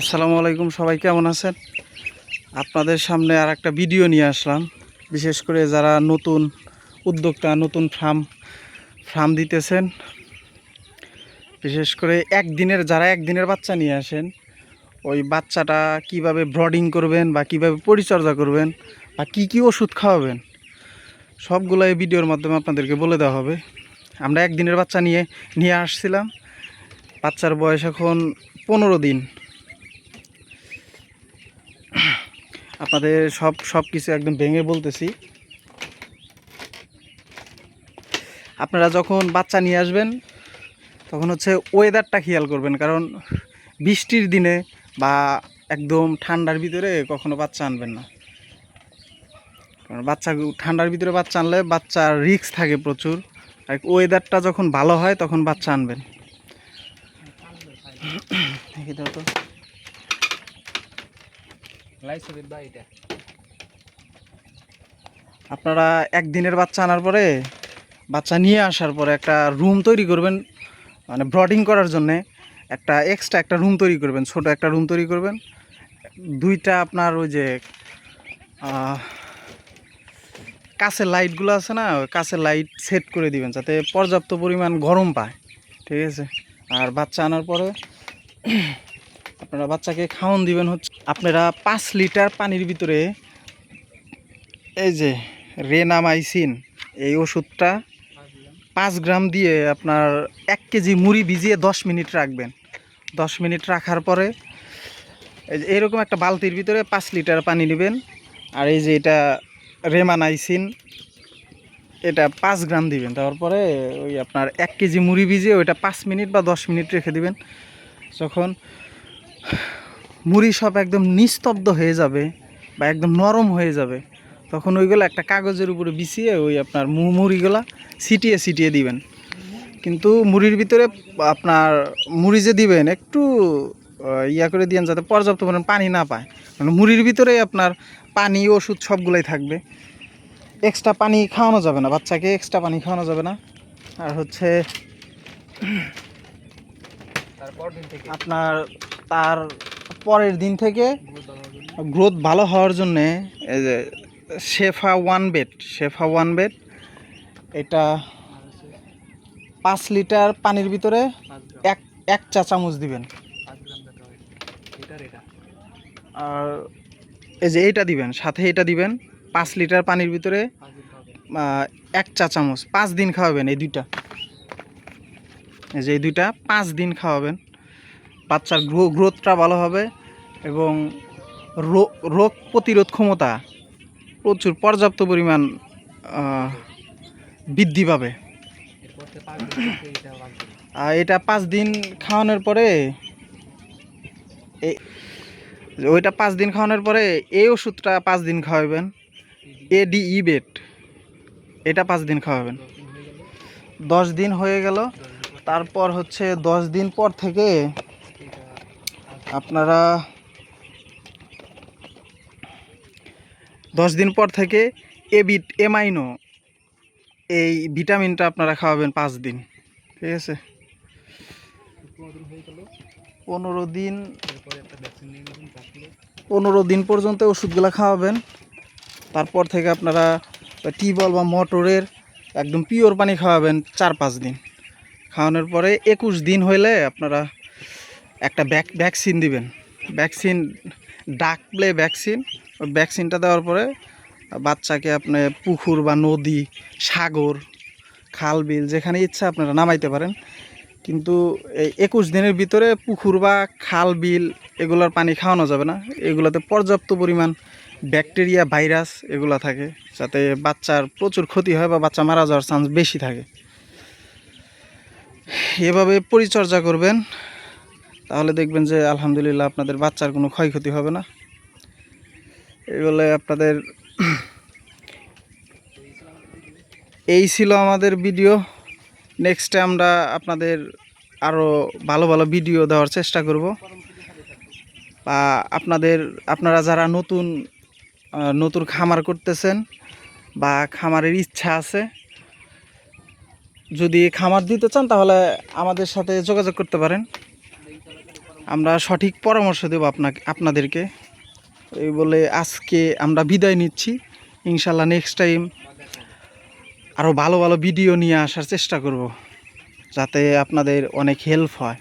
আসসালামু আলাইকুম, সবাই কেমন আছেন? আপনাদের সামনে আর একটা ভিডিও নিয়ে আসলাম। বিশেষ করে যারা নতুন উদ্যোক্তা, নতুন ফার্ম ফার্ম দিতেছেন, বিশেষ করে একদিনের, যারা একদিনের বাচ্চা নিয়ে আসেন, ওই বাচ্চাটা কীভাবে ব্রডিং করবেন বা কীভাবে পরিচর্যা করবেন বা কি কি ওষুধ খাওয়াবেন, সবগুলো এই ভিডিওর মাধ্যমে আপনাদেরকে বলে দেওয়া হবে। আমরা একদিনের বাচ্চা নিয়ে নিয়ে আসছিলাম। বাচ্চার বয়স এখন পনেরো দিন। আপনাদের সব সব কিছু একদম ভেঙে বলতেছি। আপনারা যখন বাচ্চা নিয়ে আসবেন, তখন হচ্ছে ওয়েদারটা খেয়াল করবেন, কারণ বৃষ্টির দিনে বা একদম ঠান্ডার ভিতরে কখনো বাচ্চা আনবেন না। কারণ বাচ্চা, ঠান্ডার ভিতরে বাচ্চা আনলে বাচ্চার রিস্ক থাকে প্রচুর। আর ওয়েদারটা যখন ভালো হয়, তখন বাচ্চা আনবেন। দেখি তো। আপনারা একদিনের বাচ্চা আনার পরে, বাচ্চা নিয়ে আসার পরে একটা রুম তৈরি করবেন মানে ব্রডিং করার জন্যে একটা এক্সট্রা একটা রুম তৈরি করবেন, ছোট একটা রুম তৈরি করবেন। দুইটা আপনার ওই যে কাছের লাইটগুলো আছে না কাছের লাইট সেট করে দিবেন যাতে পর্যাপ্ত পরিমাণ গরম পায়, ঠিক আছে? আর বাচ্চা আনার পরে আপনারা বাচ্চাকে খাওয়ান দিবেন হচ্ছে আপনারা পাঁচ লিটার পানির ভিতরে এই যে রেনামাইসিন, এই ওষুধটা পাঁচ গ্রাম দিয়ে আপনার এক কেজি মুড়ি ভিজিয়ে দশ মিনিট রাখবেন। দশ মিনিট রাখার পরে এই যে এরকম একটা বালতির ভিতরে পাঁচ লিটার পানি নেবেন। আর এই যে এটা রেমানাইসিন, এটা পাঁচ গ্রাম দিবেন। তারপরে ওই আপনার এক কেজি মুড়ি ভিজিয়ে ওইটা পাঁচ মিনিট বা দশ মিনিট রেখে দিবেন। যখন মুড়ি সব একদম নিস্তব্ধ হয়ে যাবে বা একদম নরম হয়ে যাবে তখন ওইগুলো একটা কাগজের উপরে বিছিয়ে ওই আপনার মু- মুড়িগুলা ছিটিয়ে ছিটিয়ে দিবেন। কিন্তু মুড়ির ভিতরে আপনার মুড়ি যে দিবেন একটু ইয়া করে দিয়েন যাতে পর্যাপ্ত পরিমাণ পানি না পায়। মানে মুড়ির ভিতরেই আপনার পানি ওষুধ সবগুলাই থাকবে। এক্সট্রা পানি খাওয়ানো যাবে না বাচ্চাকে এক্সট্রা পানি খাওয়ানো যাবে না। আর হচ্ছে তারপর আপনার তার পরের দিন থেকে গ্রোথ ভালো হওয়ার জন্যে Shefa one bed, Shefa one bed, এটা পাঁচ লিটার পানির ভিতরে এক এক চা চামচ দিবেন। আর এই যে এইটা দিবেন, সাথে এটা দিবেন, পাঁচ লিটার পানির ভিতরে এক চা চামচ, পাঁচ দিন খাওয়াবেন এই দুইটা। এই যে এই দুইটা, পাঁচ দিন খাওয়াবেন। বাচ্চার গ্রো গ্রোথটা ভালো হবে এবং রোগ প্রতিরোধ ক্ষমতা প্রচুর পর্যাপ্ত পরিমাণ বৃদ্ধি পাবে। আর এটা পাঁচ দিন খাওয়ানোর পরে ওইটা পাঁচ দিন খাওয়ানোর পরে এই ওষুধটা পাঁচ দিন খাওয়াবেন। এ এডি ইবেট এটা পাঁচ দিন খাওয়াবেন। দশ দিন হয়ে গেল। তারপর হচ্ছে দশ দিন পর থেকে আপনারা দশ দিন পর থেকে এবিট এমাইনো এই ভিটামিনটা আপনারা খাওয়াবেন পাঁচ দিন, ঠিক আছে? পনেরো দিন পনেরো দিন পর্যন্ত ওষুধগুলো খাওয়াবেন। তারপর থেকে আপনারা টিউবওয়েল বা মোটরের একদম পিওর পানি খাওয়াবেন চার পাঁচ দিন। খাওয়ানোর পরে একুশ দিন হইলে আপনারা একটা ব্যাক ভ্যাকসিন দিবেন। ভ্যাকসিন ডাক প্লে ভ্যাকসিন ভ্যাকসিনটা দেওয়ার পরে বাচ্চাকে আপনি পুকুর বা নদী, সাগর, খাল, বিল, যেখানে ইচ্ছা আপনারা নামাইতে পারেন। কিন্তু এই একুশ দিনের ভিতরে পুকুর বা খাল, বিল এগুলোর পানি খাওয়ানো যাবে না। এগুলোতে পর্যাপ্ত পরিমাণ ব্যাকটেরিয়া ভাইরাস এগুলো থাকে, যাতে বাচ্চার প্রচুর ক্ষতি হয় বা বাচ্চা মারা যাওয়ার চান্স বেশি থাকে। এভাবে পরিচর্যা করবেন। তাহলে দেখবেন যে আলহামদুলিল্লাহ আপনাদের বাচ্চার কোনো ক্ষয়ক্ষতি হবে না। এগুলো আপনাদের এই ছিল আমাদের ভিডিও নেক্সটে আমরা আপনাদের আরও ভালো ভালো ভিডিও দেওয়ার চেষ্টা করব। বা আপনাদের, আপনারা যারা নতুন নতুন খামার করতেছেন বা খামারের ইচ্ছা আছে, যদি খামার দিতে চান তাহলে আমাদের সাথে যোগাযোগ করতে পারেন। আমরা সঠিক পরামর্শ দেব আপনাকে, আপনাদেরকে। এই বলে আজকে আমরা বিদায় নিচ্ছি। ইনশাল্লাহ নেক্সট টাইম আরও ভালো ভালো ভিডিও নিয়ে আসার চেষ্টা করব, যাতে আপনাদের অনেক হেল্প হয়।